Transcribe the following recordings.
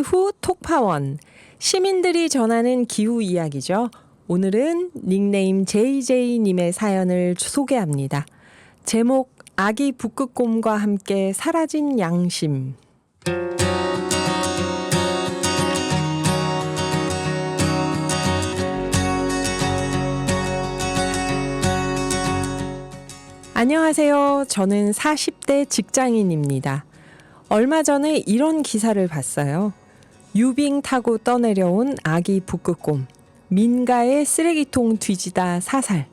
기후 톡파원. 시민들이 전하는 기후 이야기죠. 오늘은 닉네임 JJ님의 사연을 소개합니다. 제목 아기 북극곰과 함께 사라진 양심. 안녕하세요. 저는 40대 직장인입니다. 얼마 전에 이런 기사를 봤어요. 유빙 타고 떠내려온 아기 북극곰. 민가의 쓰레기통 뒤지다 사살.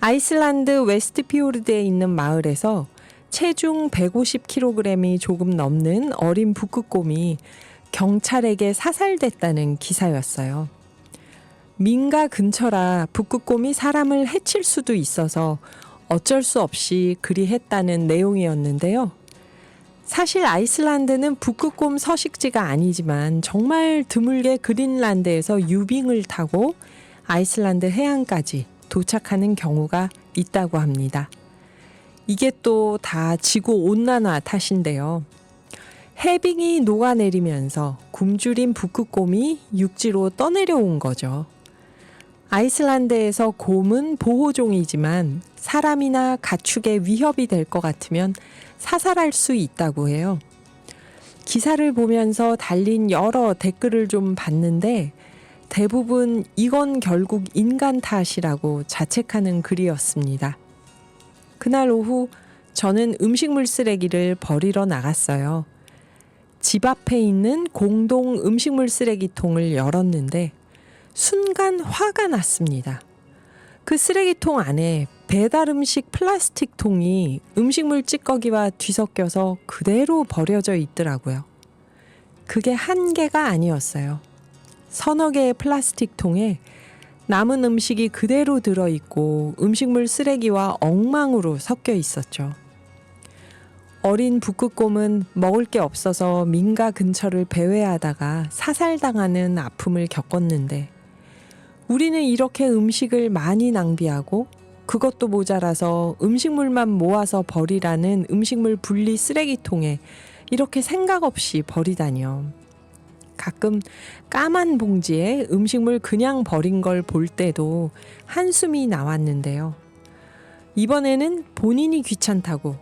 아이슬란드 웨스트피오르드에 있는 마을에서 체중 150kg이 조금 넘는 어린 북극곰이 경찰에게 사살됐다는 기사였어요. 민가 근처라 북극곰이 사람을 해칠 수도 있어서 어쩔 수 없이 그리 했다는 내용이었는데요. 사실 아이슬란드는 북극곰 서식지가 아니지만 정말 드물게 그린란드에서 유빙을 타고 아이슬란드 해안까지 도착하는 경우가 있다고 합니다. 이게 또 다 지구 온난화 탓인데요. 해빙이 녹아내리면서 굶주린 북극곰이 육지로 떠내려온 거죠. 아이슬란드에서 곰은 보호종이지만 사람이나 가축에 위협이 될 것 같으면 사살할 수 있다고 해요. 기사를 보면서 달린 여러 댓글을 좀 봤는데 대부분 이건 결국 인간 탓이라고 자책하는 글이었습니다. 그날 오후 저는 음식물 쓰레기를 버리러 나갔어요. 집 앞에 있는 공동 음식물 쓰레기통을 열었는데 순간 화가 났습니다. 그 쓰레기통 안에 배달 음식 플라스틱 통이 음식물 찌꺼기와 뒤섞여서 그대로 버려져 있더라고요. 그게 한 개가 아니었어요. 서너 개의 플라스틱 통에 남은 음식이 그대로 들어있고 음식물 쓰레기와 엉망으로 섞여 있었죠. 어린 북극곰은 먹을 게 없어서 민가 근처를 배회하다가 사살당하는 아픔을 겪었는데 우리는 이렇게 음식을 많이 낭비하고 그것도 모자라서 음식물만 모아서 버리라는 음식물 분리 쓰레기통에 이렇게 생각 없이 버리다니요. 가끔 까만 봉지에 음식물 그냥 버린 걸 볼 때도 한숨이 나왔는데요. 이번에는 본인이 귀찮다고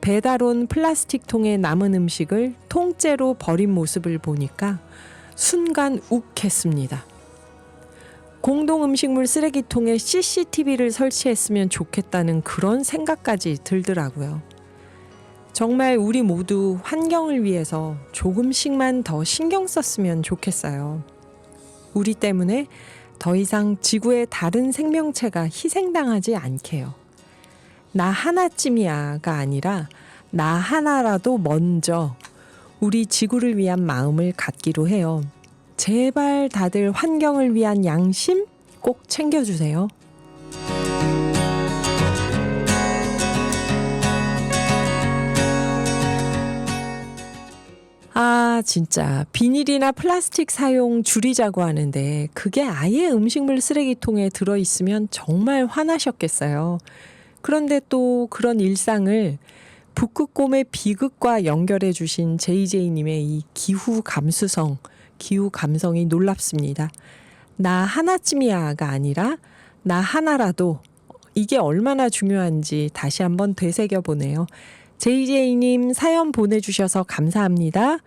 배달 온 플라스틱 통에 남은 음식을 통째로 버린 모습을 보니까 순간 욱했습니다. 공동 음식물 쓰레기통에 CCTV를 설치했으면 좋겠다는 그런 생각까지 들더라고요. 정말 우리 모두 환경을 위해서 조금씩만 더 신경 썼으면 좋겠어요. 우리 때문에 더 이상 지구의 다른 생명체가 희생당하지 않게요. 나 하나쯤이야가 아니라 나 하나라도 먼저 우리 지구를 위한 마음을 갖기로 해요. 제발 다들 환경을 위한 양심 꼭 챙겨주세요. 아, 진짜. 비닐이나 플라스틱 사용 줄이자고 하는데 그게 아예 음식물 쓰레기통에 들어있으면 정말 화나셨겠어요. 그런데 또 그런 일상을 북극곰의 비극과 연결해 주신 JJ님의 이 기후 감수성, 기후 감성이 놀랍습니다. 나 하나쯤이야가 아니라 나 하나라도 이게 얼마나 중요한지 다시 한번 되새겨 보네요. JJ님 사연 보내주셔서 감사합니다.